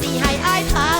สิให้อายพา